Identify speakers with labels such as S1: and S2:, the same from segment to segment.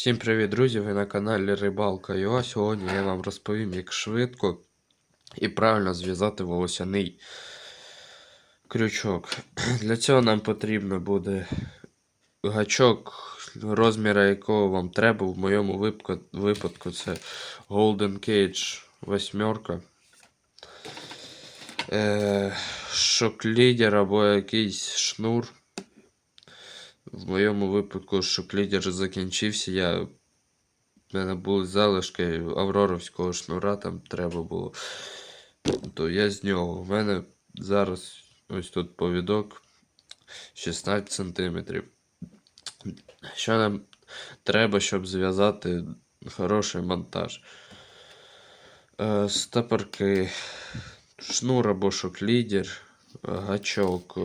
S1: Всім привіт, друзі! Ви на каналі Рибалка ЮА. Сьогодні я вам розповім, як швидко і правильно зв'язати волосяний крючок. Для цього нам потрібно буде гачок, розміра якого вам треба. В моєму випадку, це Golden Cage восьмерка. Е, шок-лідер або якийсь шнур. В моєму випадку шоклідер закінчився. Я... В мене були залишки авроровського шнура, там треба було. То я з нього. У мене зараз ось тут повідок 16 см. Що нам треба, щоб зв'язати хороший монтаж? Е, стопорки, шнур або шоклідер, гачок.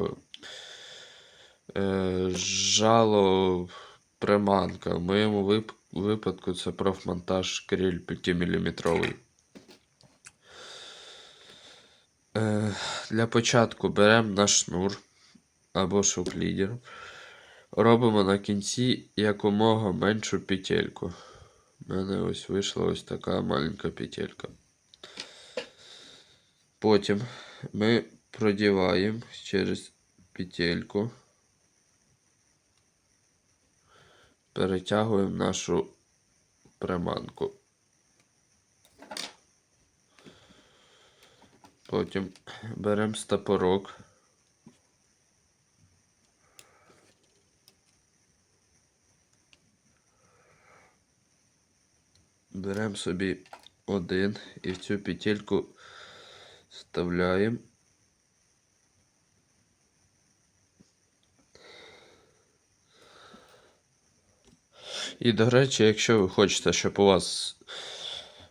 S1: Е, жало приманка. В моєму вип- випадку це профмонтаж кріль 5-мм. Е, для початку беремо наш шнур або шоклідер. Робимо на кінці якомога меншу петельку. У мене ось вийшла ось така маленька петелька. Потім ми продіваємо через петельку. Перетягуємо нашу приманку. Потім беремо стопорок. Беремо собі один і в цю петельку вставляємо. І, до речі, якщо ви хочете, щоб у вас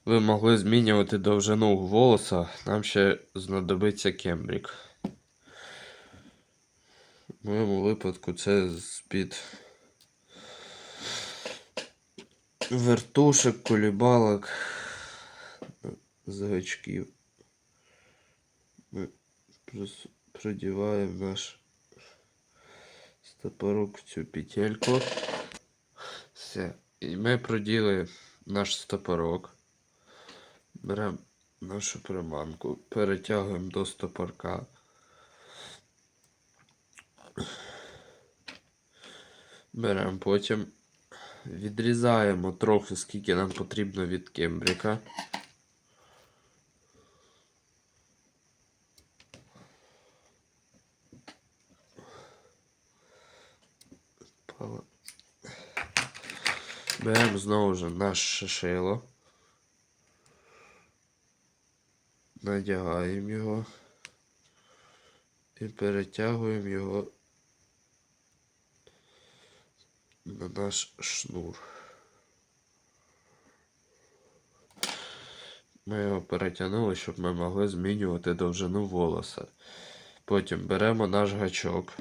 S1: ви могли змінювати довжину волоса, нам ще знадобиться кембрік. В моєму випадку це з-під вертушек, кулібалок, з гачків. Ми продіваємо наш стопорок в цю петельку. Все. І ми проділи наш стопорок. Беремо нашу приманку, перетягуємо до стопорка. Беремо потім, відрізаємо трохи, скільки нам потрібно від кембрика. Пала. Беремо знову ж наше шило. Надягаємо його і перетягуємо його на наш шнур. Ми його перетягнули, щоб ми могли змінювати довжину волоса. Потім беремо наш гачок.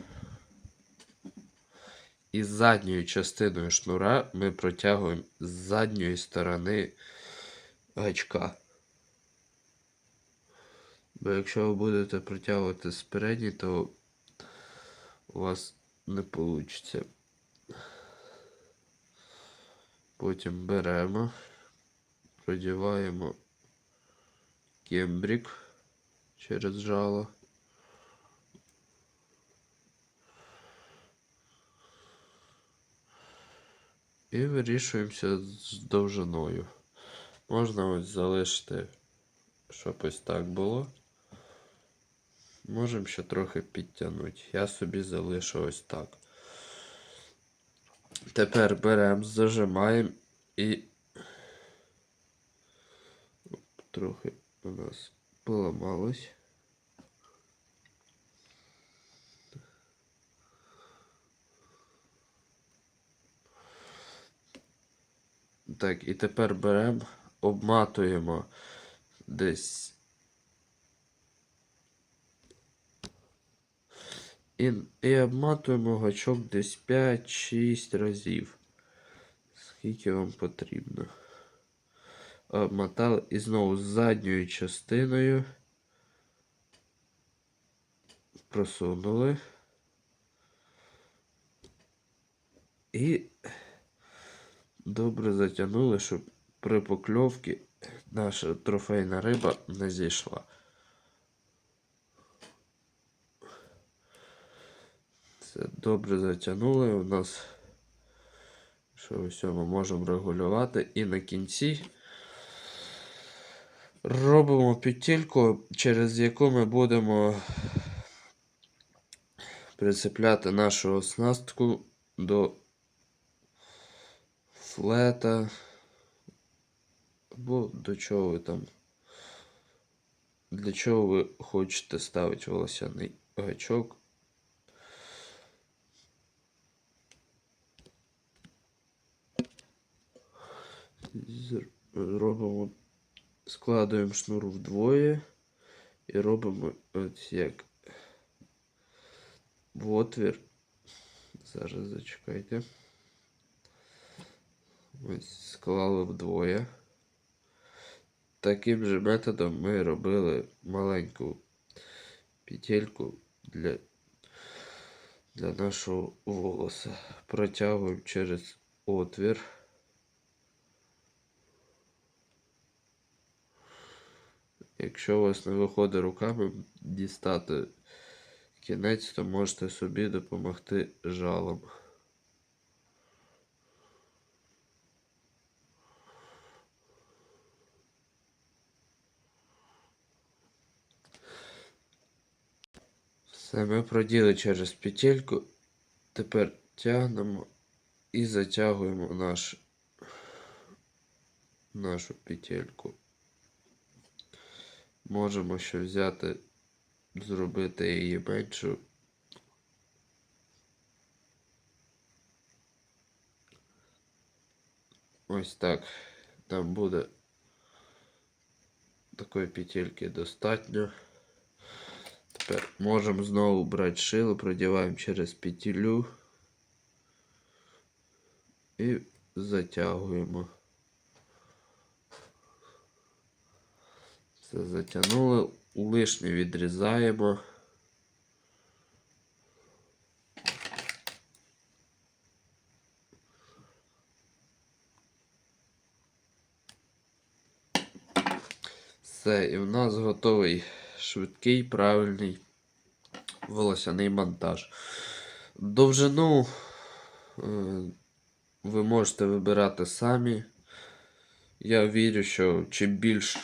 S1: І задньою частиною шнура ми протягуємо з задньої сторони гачка. Бо якщо ви будете протягувати з передньої, то у вас не вийде. Потім беремо, продіваємо кембрік через жало. І вирішуємося з довжиною. Можна ось залишити, щоб ось так було. Можемо ще трохи підтягнути. Я собі залишу ось так. Тепер беремо, зажимаємо і трохи у нас поламалось. Так, і тепер беремо, обматуємо десь. І, і обматуємо гачок десь 5-6 разів. Скільки вам потрібно. Обмотали і знову з задньою частиною. Просунули. І добре затягнули, щоб при покльовці наша трофейна риба не зійшла. Все добре затягнули. У нас що все ми можемо регулювати. І на кінці робимо петельку, через яку ми будемо прицепляти нашу оснастку до флета. Або до чого ви там. Для чого ви хочете ставити волосяний гачок. Робимо, складуємо шнур вдвоє і робимо ось як в отвір. Зараз зачекайте. Ось склали вдвоє. Таким же методом ми робили маленьку петельку для, для нашого волоса. Протягуємо через отвір. Якщо у вас не виходить руками дістати кінець, то можете собі допомогти жалом. Все, ми проділи через петельку. Тепер тягнемо і затягуємо наш, нашу петельку. Можемо ще взяти, зробити її меншу. Ось так. Там буде такої петельки достатньо. Тепер можемо знову брати шило, продіваємо через петелю і затягуємо. Все затягнули, лишнє відрізаємо. Все, і в нас готовий швидкий, правильний волосяний монтаж. Довжину е, ви можете вибирати самі. Я вірю, що чим більш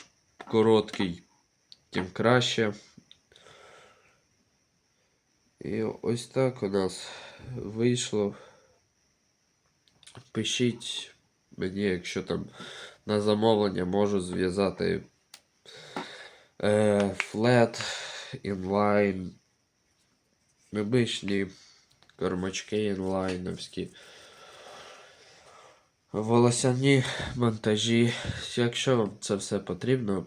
S1: короткий, тим краще. І ось так у нас вийшло. Пишіть мені, якщо там на замовлення можу зв'язати е, флет, інлайн, обичні кормачки інлайновські. Волосяні монтажі. Якщо вам це все потрібно,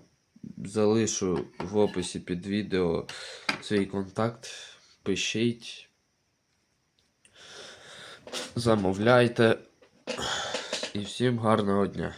S1: залишу в описі під відео свій контакт. Пишіть. Замовляйте. І всім гарного дня.